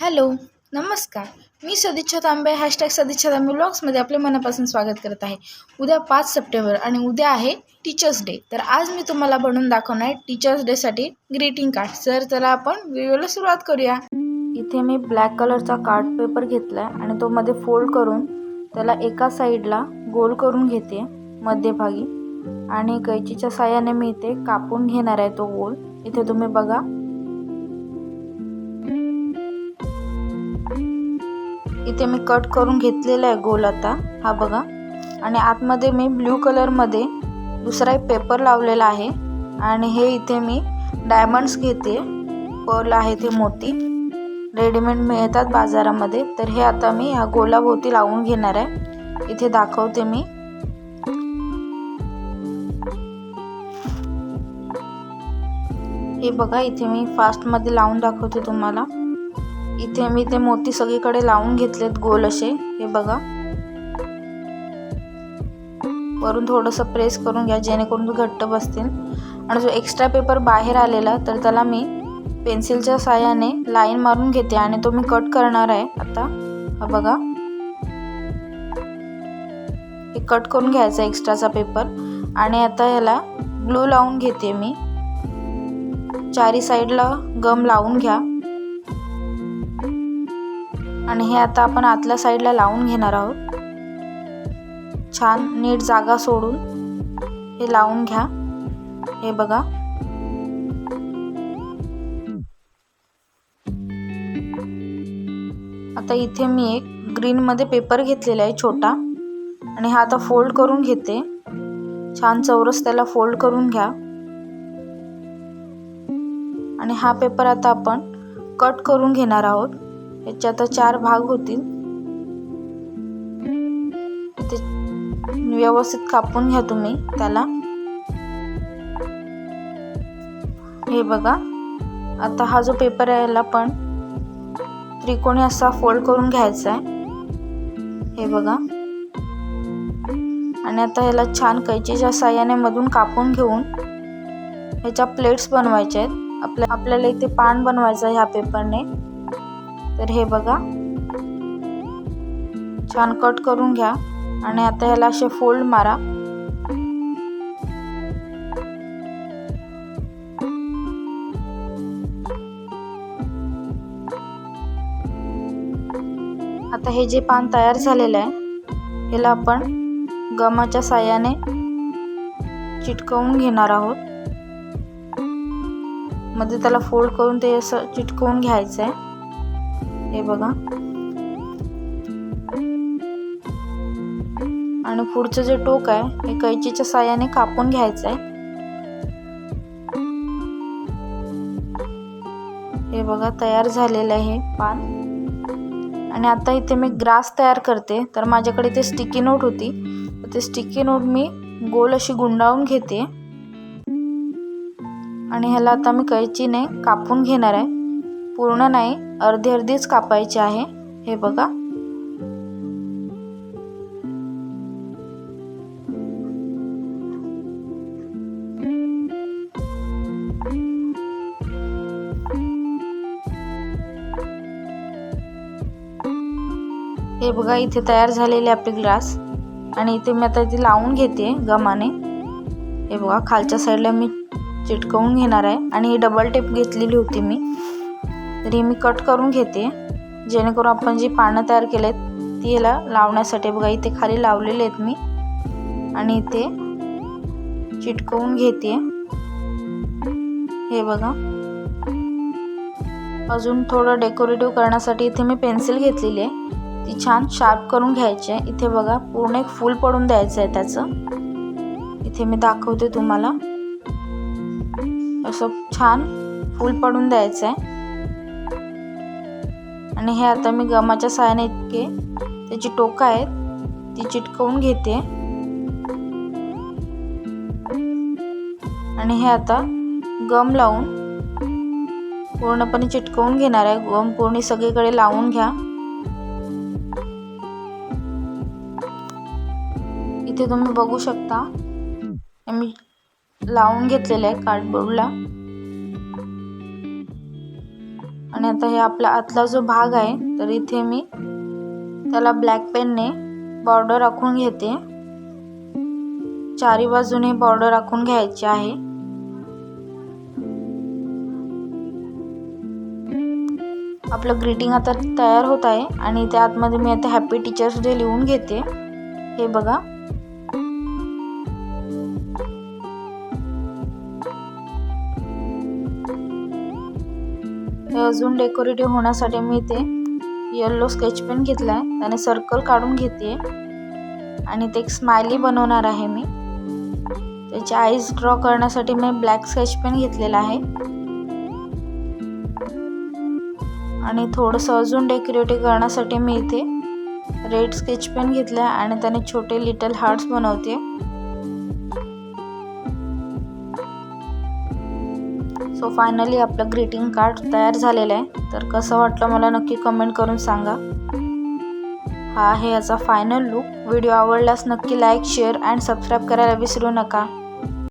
Hello नमस्कार. मी सदिच्छा तांबे hashtag सदिच्छा तांबे ब्लॉग्समध्ये आपले मनापासून स्वागत करत आहे. उद्या पाच सप्टेंबर आणि उद्या आहे टीचर्स डे तर आज मी तुम्हाला बनवून दाखवणार आहे टीचर्स डेसाठी ग्रीटिंग कार्ड तर चला आपण व्हिडिओला सुरुवात करूया. इथे मी ब्लॅक कलरचा कार्ड पेपर घेतला आहे आणि तो मध्ये फोल्ड करून त्याला एका साईडला गोल करून घेते मध्यभागी. आणि कैचीच्या साह्याने मी इथे कापून घेणार आहे तो गोल. इथे तुम्ही बघा इथे मी कट करून घेतलेला आहे गोल आता. हा बघा. आणि आतमध्ये मी ब्ल्यू कलरमध्ये दुसरा एक पेपर लावलेला आहे. आणि हे इथे मी डायमंड्स घेते. पर्ल आहे ते मोती. रेडीमेड मिळतात बाजारामध्ये. तर हे आता मी ह्या गोलाभोवती लावून घेणार आहे. इथे दाखवते मी. हे बघा इथे मी फास्टमध्ये लावून दाखवते तुम्हाला. इथे मी ते मोती सगळीकडे लावून घेतलेत गोल असे. हे बघा. वरून थोडंसं प्रेस करून घ्या जेणेकरून ते घट्ट बसतील. आणि जो एक्स्ट्रा पेपर बाहेर आलेला तर त्याला मी पेन्सिलच्या साह्याने लाईन मारून घेते आणि तो मी कट करणार आहे आता. हा बघा. हे कट करून घ्यायचा एक्स्ट्राचा पेपर आणि आता ह्याला ग्लू लावून घेते मी. चारी साईडला गम लावून घ्या. आणि हे आता आपण आतल्या साईडला लावून घेणार आहोत. छान नीट जागा सोडून हे लावून घ्या. हे बघा. आता इथे मी एक ग्रीनमध्ये पेपर घेतलेला आहे छोटा. आणि हा आता फोल्ड करून घेते. छान चौरस त्याला फोल्ड करून घ्या. आणि हा पेपर आता आपण कट करून घेणार आहोत. याचे आता चार भाग होतील. ते व्यवस्थित कापून घ्या तुम्ही त्याला. हे बघा. आता हा जो पेपर आहे याला पण त्रिकोणी असा फोल्ड करून घ्यायचा आहे. हे बघा. आणि आता ह्याला छान कैचीच्या साह्याने मधून कापून घेऊन ह्याच्या प्लेट्स बनवायच्या आहेत. आपल्या आपल्याला इथे पान बनवायचं आहे ह्या पेपरने तर हे बघा. छान कट करून घ्या आणि आता ह्याला असे फोल्ड मारा. आता हे जे पान तयार झालेलं आहे ह्याला आपण गमाच्या साह्याने चिटकवून घेणार आहोत. मध्ये त्याला फोल्ड करून ते असं चिटकवून घ्यायचं आहे हे बघा. आणि पुढचं जे टोक आहे हे कैचीच्या साह्याने कापून घ्यायचं आहे हे बघा तयार झालेलं आहे पान. आणि आता इथे मी ग्रास तयार करते. तर माझ्याकडे ते स्टिकी नोट होती. तर ते स्टिकी नोट मी गोल अशी गुंडाळून घेते. आणि ह्याला आता मी कैचीने कापून घेणार आहे. पूर्ण नाही अर्धी अर्धीच कापायची आहे. हे बघा. हे बघा इथे तयार झालेले आपले ग्लास. आणि इथे मी आता इथे लावून घेते गमाने. हे बघा खालच्या साईडला मी चिटकवून घेणार आहे. आणि ही डबल टेप घेतलेली होती मी. तरी मी कट करून घेते. जेणेकरून आपण जी पानं तयार केलेत ती याला लावण्यासाठी बघा इथे खाली लावलेले आहेत मी. आणि इथे चिटकवून घेते. हे बघा. अजून थोडं डेकोरेटिव्ह करण्यासाठी इथे मी पेन्सिल घेतलेली आहे. ती छान शार्प करून घ्यायची आहे. इथे बघा पूर्ण एक फूल पडून द्यायचं आहे त्याचं. इथे मी दाखवते तुम्हाला. असं छान फूल पडून द्यायचं आहे. आणि हे आता मी गमाच्या सहाय्याने इतके. त्याची टोकं आहेत. ती चिटकवून घेते. आणि हे आता गम लावून पूर्णपणे चिटकवून घेणार आहे. गम पूर्ण सगळीकडे लावून घ्या. इथे तुम्ही बघू शकता. मी लावून घेतलेलं आहे कार्डबोर्डला. आणि आता हे आपला आतला जो भाग आहे तर इथे मी त्याला ब्लॅक पेनने बॉर्डर आखून घेते. चारी बाजूने बॉर्डर आखून घ्यायची आहे. आपलं ग्रीटिंग आता तयार होत आहे आणि त्या आतमध्ये मी आता हॅपी टीचर्स डे लिहून घेते. हे बघा. हे अजून डेकोरेटिव्ह होण्यासाठी मी इथे येल्लो स्केच पेन घेतला आहे त्याने सर्कल काढून घेते. आणि ते एक स्माइली बनवणार आहे मी. त्याचे आईज ड्रॉ करण्यासाठी मी ब्लॅक स्केच पेन घेतलेला आहे. आणि थोडंसं अजून डेकोरेटिव्ह करण्यासाठी मी इथे रेड स्केच पेन घेतला आहे आणि त्याने छोटे लिटल हार्ट्स बनवते. सो फायनली आपलं ग्रीटिंग कार्ड तयार झालेलं आहे. तर कसं वाटलं मला नक्की कमेंट करून सांगा. हा आहे याचा फायनल लुक व्हिडिओ आवडल्यास नक्की लाईक शेअर अँड सबस्क्राईब करायला विसरू नका.